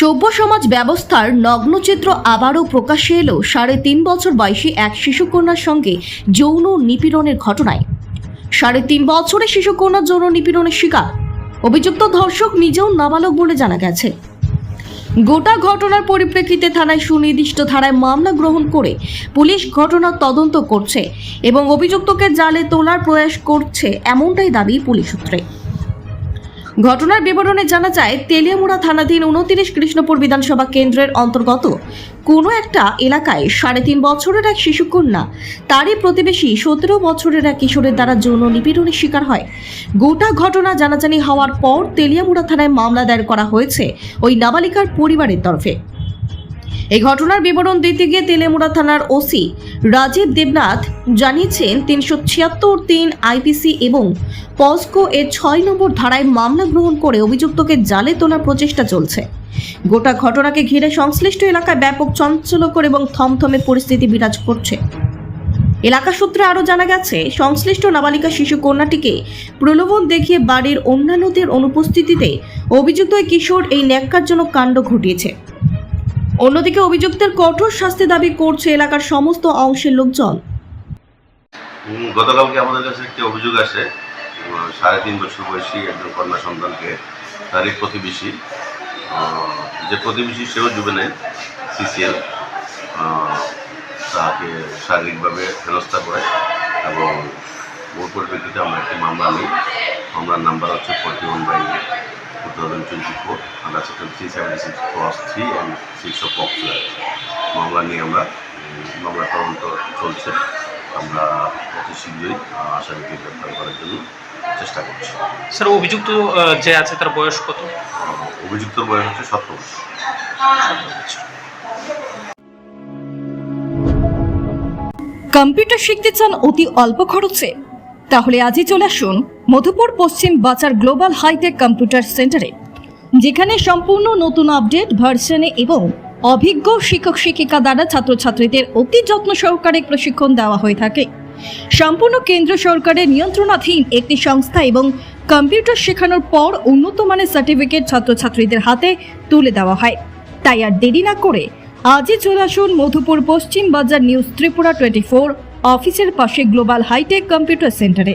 সভ্য সমাজ ব্যবস্থার নগ্নচিত্র আবারও প্রকাশ্যে এলো সাড়ে তিন বছর বয়সী এক শিশুকন্যার সঙ্গে যৌন নিপীড়নের ঘটনায়। সাড়ে তিন বছরে শিশুকন্যার যৌন নিপীড়নের শিকার। অভিযুক্ত ধর্ষক নিজেও নাবালক বলে জানা গেছে। গোটা ঘটনার পরিপ্রেক্ষিতে থানায় সুনির্দিষ্ট ধারায় মামলা গ্রহণ করে পুলিশ ঘটনার তদন্ত করছে এবং অভিযুক্তকে জালে তোলার প্রয়াস করছে এমনটাই দাবি পুলিশ সূত্রে। ঘটনার বিবরণে জানা যায়, তেলিয়ামুড়া থানাধীন উনত্রিশ কৃষ্ণপুর বিধানসভা কেন্দ্রের অন্তর্গত কোনো একটা এলাকায় সাড়ে তিন বছরের এক শিশুকন্যা, তারই প্রতিবেশী সতেরো বছরের এক কিশোরের দ্বারা যৌন নিপীড়নের শিকার হয়। গোটা ঘটনা জানাজানি হওয়ার পর তেলিয়ামুড়া থানায় মামলা দায়ের করা হয়েছে ওই নাবালিকার পরিবারের তরফে। এই ঘটনার বিবরণ দিতে গিয়ে তেলেমুড়া থানার ওসি রাজীব দেবনাথ জানিয়েছেন, তিনশো ছিয়াত্তর তিন আইপিসি এবং পস্কো এর ছয় নম্বর ধারায় মামলা গ্রহণ করে অভিযুক্তকে জালে তোলার প্রচেষ্টা চলছে। গোটা ঘটনাকে ঘিরে সংশ্লিষ্ট এলাকায় ব্যাপক চঞ্চলকর এবং থমথমে পরিস্থিতি বিরাজ করছে। এলাকা সূত্রে আরও জানা গেছে, সংশ্লিষ্ট নাবালিকা শিশু কন্যাটিকে প্রলোভন দেখিয়ে বাড়ির অন্যান্যদের অনুপস্থিতিতে অভিযুক্ত কিশোর এই ন্যাক্কারজনক কাণ্ড ঘটিয়েছে। অন্যদিকে অভিযুক্তের কঠোর শাস্তি দাবি করছে এলাকার সমস্ত অংশের লোকজন। গতকালকে আমাদের কাছে একটি অভিযোগ আসে সাড়ে তিন বছর বয়সী একজন কন্যা সন্তানকে তারই প্রতিবেশী যে প্রতিবেশী সেও জুবেনাইল সিসিএল তাকে শারীরিকভাবে ফেরস্তা করে এবং ওর পরিপ্রেক্ষিতে আমরা একটি মামলা নিই। মামলার নাম্বার হচ্ছে ফোরটি ওয়ান বাই মামলা নিয়ে আমরা তদন্ত চলছে। আমরা অতি শীঘ্রই আসামিকে গ্রেপ্তার করার জন্য চেষ্টা করছি। স্যার অভিযুক্ত যে আছে তার বয়স কত? আহ, অভিযুক্তর বয়স হচ্ছে সতেরো বছর। কম্পিউটার শিখতে চান অতি অল্প খরচে? তাহলে আজই চলে আসুন মধুপুর পশ্চিম বাজার গ্লোবাল হাইটেক কম্পিউটার সেন্টারে যেখানে সম্পূর্ণ নতুন আপডেট ভার্সনে এবং অভিজ্ঞ শিক্ষক শিক্ষিকা দ্বারা ছাত্রছাত্রীদের অতি যত্ন সহকারে প্রশিক্ষণ দেওয়া হয়ে থাকে। সম্পূর্ণ কেন্দ্র সরকারের নিয়ন্ত্রণাধীন একটি সংস্থা এবং কম্পিউটার শেখানোর পর উন্নত মানের সার্টিফিকেট ছাত্রছাত্রীদের হাতে তুলে দেওয়া হয়। তাই আর দেরি না করে আজই চলে আসুন মধুপুর পশ্চিম বাজার নিউজ ত্রিপুরা টোয়েন্টি ফোর অফিসের পাশে গ্লোবাল হাইটেক কম্পিউটার সেন্টারে